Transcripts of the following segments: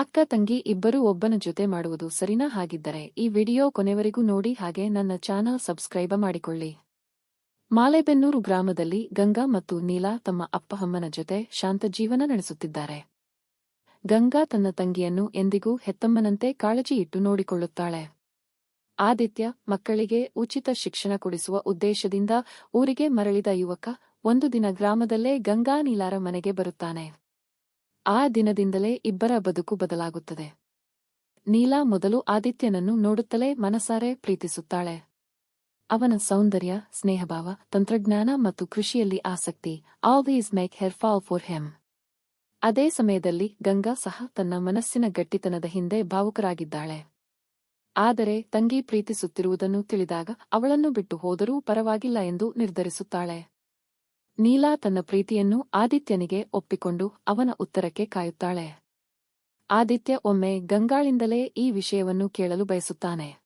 ಅಕ್ಕ ತಂಗಿ ಇಬ್ಬರು ಒಬ್ಬನ ಜೊತೆ ಮಾಡುವುದು ಸರಿನಾ ಹಾಗಿದ್ದರೆ ಈ ವಿಡಿಯೋ ಕೊನೆವರೆಗೂ ನೋಡಿ ಹಾಗೆ ನನ್ನ ಚಾನಲ್ ಸಬ್ಸ್ಕ್ರೈಬ ಮಾಡಿಕೊಳ್ಳಿ. ಮಾಲೆಬೆನ್ನೂರು ಗ್ರಾಮದಲ್ಲಿ ಗಂಗಾ ಮತ್ತು ನೀಲಾ ತಮ್ಮ ಅಪ್ಪ ಹಮ್ಮನ ಜೊತೆ ಶಾಂತ ಜೀವನ ನಡೆಸುತ್ತಿದ್ದಾರೆ. ಗಂಗಾ ತನ್ನ ತಂಗಿಯನ್ನು ಎಂದಿಗೂ ಹೆತ್ತಮ್ಮನಂತೆ ಕಾಳಜಿ ಇಟ್ಟು ನೋಡಿಕೊಳ್ಳುತ್ತಾಳೆ. ಆದಿತ್ಯ ಮಕ್ಕಳಿಗೆ ಉಚಿತ ಶಿಕ್ಷಣ ಕೊಡಿಸುವ ಉದ್ದೇಶದಿಂದ ಊರಿಗೆ ಮರಳಿದ ಯುವಕ ಒಂದು ದಿನ ಗ್ರಾಮದಲ್ಲೇ ಗಂಗಾ ನೀಲಾರ ಮನೆಗೆ ಬರುತ್ತಾನೆ. ಆ ದಿನದಿಂದಲೇ ಇಬ್ಬರ ಬದುಕು ಬದಲಾಗುತ್ತದೆ. ನೀಲಾ ಮೊದಲು ಆದಿತ್ಯನನ್ನು ನೋಡುತ್ತಲೇ ಮನಸಾರೆ ಪ್ರೀತಿಸುತ್ತಾಳೆ. ಅವನ ಸೌಂದರ್ಯ, ಸ್ನೇಹಭಾವ, ತಂತ್ರಜ್ಞಾನ ಮತ್ತು ಕೃಷಿಯಲ್ಲಿ ಆಸಕ್ತಿ always make her fall for him ಅದೇ ಸಮಯದಲ್ಲಿ ಗಂಗಾ ಸಹ ತನ್ನ ಮನಸ್ಸಿನ ಗಟ್ಟಿತನದ ಹಿಂದೆ ಭಾವುಕರಾಗಿದ್ದಾಳೆ. ಆದರೆ ತಂಗಿ ಪ್ರೀತಿಸುತ್ತಿರುವುದನ್ನು ತಿಳಿದಾಗ ಅವಳನ್ನು ಬಿಟ್ಟು ಹೋದರೂ ಪರವಾಗಿಲ್ಲ ಎಂದು ನಿರ್ಧರಿಸುತ್ತಾಳೆ. ನೀಲಾ ತನ್ನ ಪ್ರೀತಿಯನ್ನು ಆದಿತ್ಯನಿಗೆ ಒಪ್ಪಿಕೊಂಡು ಅವನ ಉತ್ತರಕ್ಕೆ ಕಾಯುತ್ತಾಳೆ. ಆದಿತ್ಯ ಒಮ್ಮೆ ಗಂಗಾಳಿಂದಲೇ ಈ ವಿಷಯವನ್ನು ಕೇಳಲು ಬಯಸುತ್ತಾನೆ.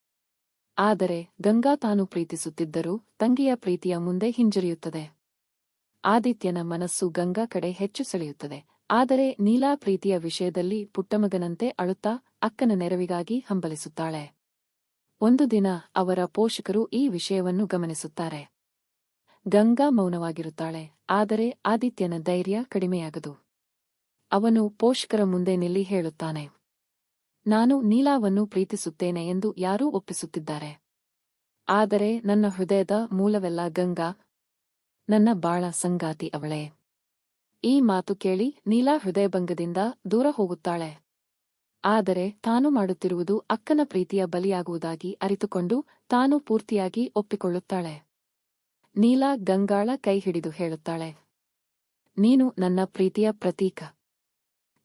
ಆದರೆ ಗಂಗಾ ತಾನು ಪ್ರೀತಿಸುತ್ತಿದ್ದರೂ ತಂಗಿಯ ಪ್ರೀತಿಯ ಮುಂದೆ ಹಿಂಜರಿಯುತ್ತದೆ. ಆದಿತ್ಯನ ಮನಸ್ಸು ಗಂಗಾ ಕಡೆ ಹೆಚ್ಚು ಸೆಳೆಯುತ್ತದೆ. ಆದರೆ ನೀಲಾ ಪ್ರೀತಿಯ ವಿಷಯದಲ್ಲಿ ಪುಟ್ಟಮಗನಂತೆ ಅಳುತ್ತಾ ಅಕ್ಕನ ನೆರವಿಗಾಗಿ ಹಂಬಲಿಸುತ್ತಾಳೆ. ಒಂದು ದಿನ ಅವರ ಪೋಷಕರು ಈ ವಿಷಯವನ್ನು ಗಮನಿಸುತ್ತಾರೆ. ಗಂಗಾ ಮೌನವಾಗಿರುತ್ತಾಳೆ, ಆದರೆ ಆದಿತ್ಯನ ಧೈರ್ಯ ಕಡಿಮೆಯಾಗದು. ಅವನು ಪೋಷಕರ ಮುಂದೆ ನಿಲ್ಲಿ ಹೇಳುತ್ತಾನೆ, ನಾನು ನೀಲಾವನ್ನು ಪ್ರೀತಿಸುತ್ತೇನೆ ಎಂದು ಯಾರೂ ಒಪ್ಪಿಸುತ್ತಿದ್ದಾರೆ. ಆದರೆ ನನ್ನ ಹೃದಯದ ಮೂಲವೆಲ್ಲ ಗಂಗಾ, ನನ್ನ ಬಾಳ ಸಂಗಾತಿ ಅವಳೇ. ಈ ಮಾತು ಕೇಳಿ ನೀಲಾ ಹೃದಯಭಂಗದಿಂದ ದೂರ ಹೋಗುತ್ತಾಳೆ. ಆದರೆ ತಾನು ಮಾಡುತ್ತಿರುವುದು ಅಕ್ಕನ ಪ್ರೀತಿಯ ಬಲಿಯಾಗುವುದಾಗಿ ಅರಿತುಕೊಂಡು ತಾನು ಪೂರ್ತಿಯಾಗಿ ಒಪ್ಪಿಕೊಳ್ಳುತ್ತಾಳೆ. ನೀಲಾ ಗಂಗಾಳ ಕೈ ಹಿಡಿದು ಹೇಳುತ್ತಾಳೆ. ನೀನು ನನ್ನ ಪ್ರೀತಿಯ ಪ್ರತೀಕ.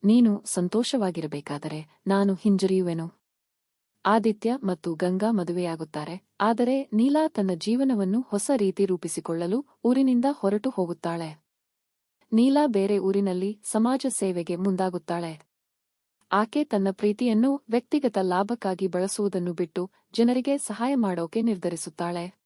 ನೀನು ಸಂತೋಷವಾಗಿರಬೇಕಾದರೆ ನಾನು ಹಿಂಜರಿಯುವೆನು. ಆದಿತ್ಯ ಮತ್ತು ಗಂಗಾ ಮದುವೆಯಾಗುತ್ತಾರೆ. ಆದರೆ ನೀಲಾ ತನ್ನ ಜೀವನವನ್ನು ಹೊಸ ರೀತಿ ರೂಪಿಸಿಕೊಳ್ಳಲು ಊರಿನಿಂದ ಹೊರಟು ಹೋಗುತ್ತಾಳೆ. ನೀಲಾ ಬೇರೆ ಊರಿನಲ್ಲಿ ಸಮಾಜ ಸೇವೆಗೆ ಮುಂದಾಗುತ್ತಾಳೆ. ಆಕೆ ತನ್ನ ಪ್ರೀತಿಯನ್ನು ವ್ಯಕ್ತಿಗತ ಲಾಭಕ್ಕಾಗಿ ಬಳಸುವುದನ್ನು ಬಿಟ್ಟು ಜನರಿಗೆ ಸಹಾಯ ಮಾಡೋಕೆ ನಿರ್ಧರಿಸುತ್ತಾಳೆ.